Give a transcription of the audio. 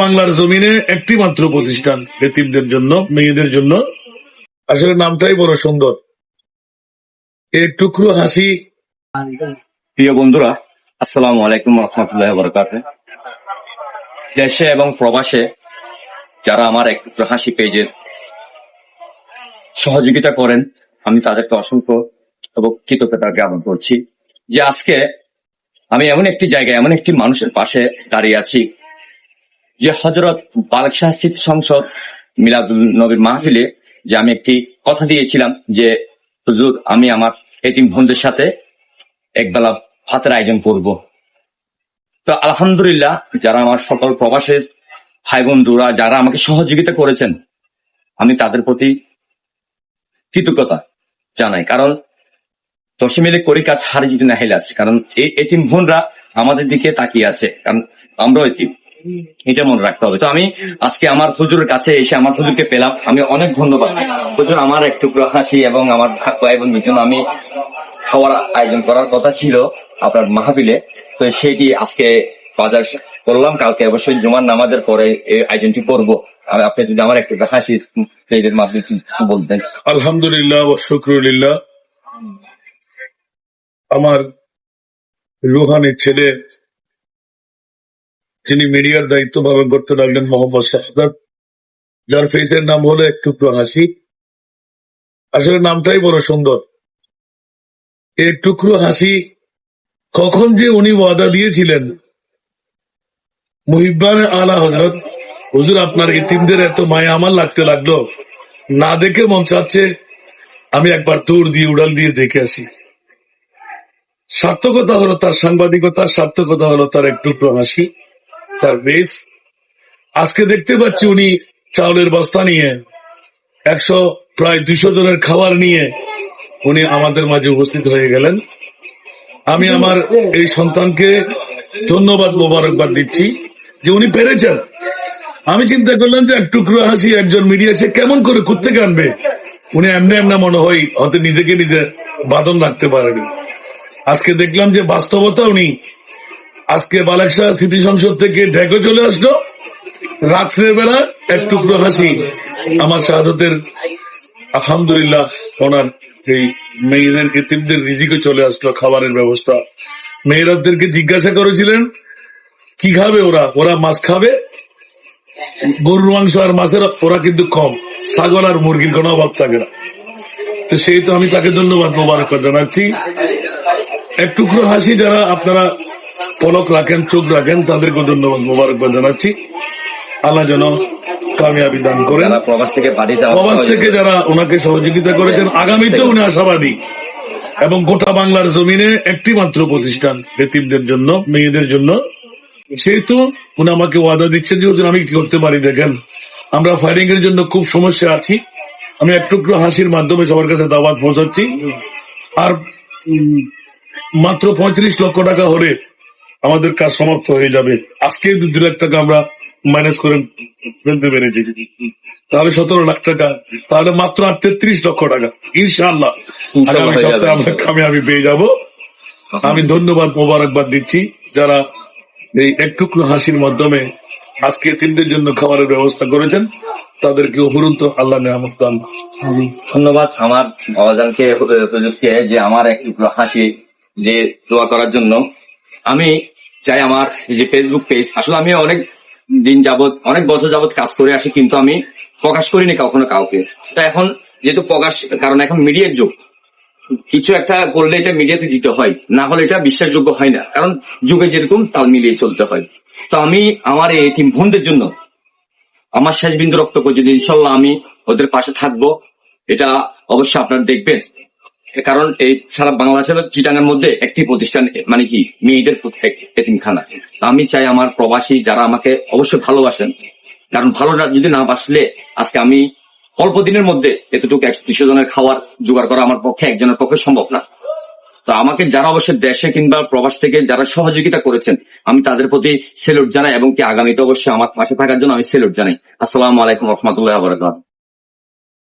বাংলার জমিনে একটি মাত্র প্রতিষ্ঠান এতিমদের জন্য, মেয়েদের জন্য। আসলে নামটাই বড় সুন্দর। এর টুকরো হাসি। প্রিয় বন্ধুরা, আসসালামু আলাইকুম রহমতুল্লাহ বরকাত দেশে এবং প্রবাসে যারা আমার একটু হাসি পেজের সহযোগিতা করেন, আমি তাদেরকে অসংখ্য এবং কৃতজ্ঞতা জ্ঞাপন করছি যে আজকে আমি এমন একটি জায়গায়, এমন একটি মানুষের পাশে দাঁড়িয়ে আছি যে হজরত বালক শাহ স্মৃতি সংসদ মিলাদুল নবীর মাহফিলে যে আমি একটি কথা দিয়েছিলাম যে, হুজুর, আমি আমার এতিম বন্ধুদের সাথে একবেলা ভাতের আয়োজন করব। তো আলহামদুলিল্লাহ, যারা আমার সকল প্রবাসের ভাই বন্ধুরা যারা আমাকে সহযোগিতা করেছেন, আমি তাদের প্রতি কৃতজ্ঞতা জানাই। কারণ দশে মিলে করি কাজ হারে জিতে না হেলে আছে কারণ এই এতিম বোনরা আমাদের দিকে তাকিয়ে আছে। কারণ আমরাও এতিম। এটা মনে রাখতে হবে। তো আমি আজকে আমার হুজুরের কাছে এসে আমার হুজুরকে পেলাম। আমি অনেক ধন্যবাদ। হুজুর, আমার একটু হাসি এবং আমার ভাই বন্ধুর জন্য আমি খাওয়ার আয়োজন করার কথা ছিল আপনার মাহফিলে। তো সেটি আজকে বাজার করলাম। কালকে অবশ্যই জুমার নামাজের পরে এই আয়োজনটি করব। আপনি যদি আমার একটু হাসি পেজের মাধ্যমে কিছু বলতেন। আলহামদুলিল্লাহ শুক্রুলিল্লাহ। আমার রুহানি ছেলে যিনি মিডিয়ার দায়িত্ব পালন করতে লাগলেন মোহাম্মদ শাহাদ যার ফেসের নাম হলো একটু হাসি। আসলে নামটাই বড় সুন্দর। এই টুকরো হাসি কখন যে উনি ওয়াদা দিয়েছিলেন, মুহিব্বান আলা হজরত হুজুর, আপনার ইতিমদের এত মায়া আমার লাগতে লাগল। না দেখে মন চাচ্ছে, আমি একবার দূর দিয়ে, উড়াল দিয়ে দেখে আসি। সার্থকতা হলো তার সাংবাদিকতা, সার্থকতা হলো তার একটু হাসি। তার বেশ। আজকে দেখতে পাচ্ছি উনি চাউলের বস্তা নিয়ে, একশো, প্রায় দুইশো জনের খাবার নিয়ে উনি আমাদের মাঝে উপস্থিত হয়ে গেলেন। আমি আমার এই সন্তানকে ধন্যবাদ মোবারকবাদ দিচ্ছি যে উনি পেরেছেন। আমি চিন্তা করলাম যে এক টুকরো হাসি একজন মিডিয়া সে কেমন করে কোথেকে আনবে? উনি এমনি এমনি মনে হয় হয়তো নিজেকে নিজে বাদন রাখতে পারেনি আজকে দেখলাম যে বাস্তবতা উনি আজকে বালাকশা স্মৃতি সংসদ থেকে ঢেকে চলে আসলো। রাত্রের বেলা এক টুকরো হাসি আমার শাহাদতের আলহামদুলিল্লাহ ওনার এই মেয়েদের এতিমদের রিজিকে চলে আসলো খাবারের ব্যবস্থা। মেয়েরাদেরকে জিজ্ঞাসা করেছিলেন, কি খাবে ওরা? ওরা মাছ খাবে? গরুর মাংস আর মাছের ওরা কিন্তু কম। ছাগল আর মুরগির কোনো অভাব থাকে না। তো সেই তো আমি তাকে ধন্যবাদ মোবারক জানাচ্ছি। এক টুকরো হাসি যারা আপনারা পলক রাখেন চোখ রাখেন তাদেরকে ধন্যবাদ মোবারকবাদ জানাচ্ছি। আল্লাহ যেন কামিয়াবি দান করেন। প্রবাস থেকে প্রবাস থেকে যারা ওনাকে সহযোগিতা করেছেন আগামীতে উনি আশাবাদী। এবং গোটা বাংলার জমিনে একটি মাত্র প্রতিষ্ঠান এতিমদের জন্য মেয়েদের জন্য। সেহেতু উনি আমাকে ওয়াদা দিচ্ছেন যে হুজুর আমি কি করতে পারি? দেখেন আমরা ফায়ারিং এর জন্য খুব সমস্যা আছি। আমি এক টুকরো হাসির মাধ্যমে সবার কাছে দাওয়াত পৌঁছাচ্ছি। আর মাত্র পঁয়ত্রিশ লক্ষ টাকা হলে আমাদের কাজ সমাপ্ত হয়ে যাবে। আজকে দু দু লাখ টাকা আমরা ম্যানেজ করে ফেলতে পেরেছি। তাহলে সতেরো লাখ টাকা। তাহলে মাত্র আর তেত্রিশ লক্ষ টাকা। ইনশাআল্লাহ। আগামী সপ্তাহে আমরা কামিয়াবি পেয়ে যাব। আমি ধন্যবাদ মোবারকবাদ দিচ্ছি যারা এই একটুকরো হাসির মাধ্যমে আজকে তিনদের জন্য খাবারের ব্যবস্থা করেছেন। তাদেরকে অফুরন্ত আল্লাহ নেয়ামত দান। ধন্যবাদ আমার বাবাজানকে হুজুরকে যে আমার একটু হাসি যে দোয়া করার জন্য। আমি চাই আমার যে ফেসবুক পেজ আসলে আমি অনেক দিন যাবত অনেক বছর যাবত কাজ করে আসি, কিন্তু আমি প্রকাশ করিনি কখনো কাউকে। তো এখন যেহেতু প্রকাশ, কারণ এখন মিডিয়ার যুগ। কিছু একটা করলে এটা মিডিয়াতে দিতে হয়, না হলে এটা বিশ্বাসযোগ্য হয় না। কারণ যুগে যেরকম, তাল মিলিয়ে চলতে হয়। তো আমি আমার এই তিন বোনদের জন্য, আমার শেষ বিন্দু রক্ত পর্যন্ত, ইনশাল্লাহ আমি ওদের পাশে থাকব। এটা অবশ্যই আপনারা দেখবেন। কারণ এই সারা বাংলাদেশের চিটাঙ্গের মধ্যে একটি প্রতিষ্ঠান মানে কি, মেয়েদের এতিমখানা। আমি চাই আমার প্রবাসী যারা আমাকে অবশ্যই ভালোবাসেন, কারণ ভালো যদি না বাসলে আজকে আমি অল্প দিনের মধ্যে এতটুকু একশো দুশো জনের খাওয়ার জোগাড় করা আমার পক্ষে একজনের পক্ষে সম্ভব না। তো আমাকে যারা অবশ্যই দেশে কিংবা প্রবাস থেকে যারা সহযোগিতা করেছেন, আমি তাদের প্রতি সেলুট জানাই এবং কি আগামীতে অবশ্যই আমার পাশে থাকার জন্য আমি সেলুট জানাই। আসসালামু আলাইকুম রহমতুল্লাহ বরকাত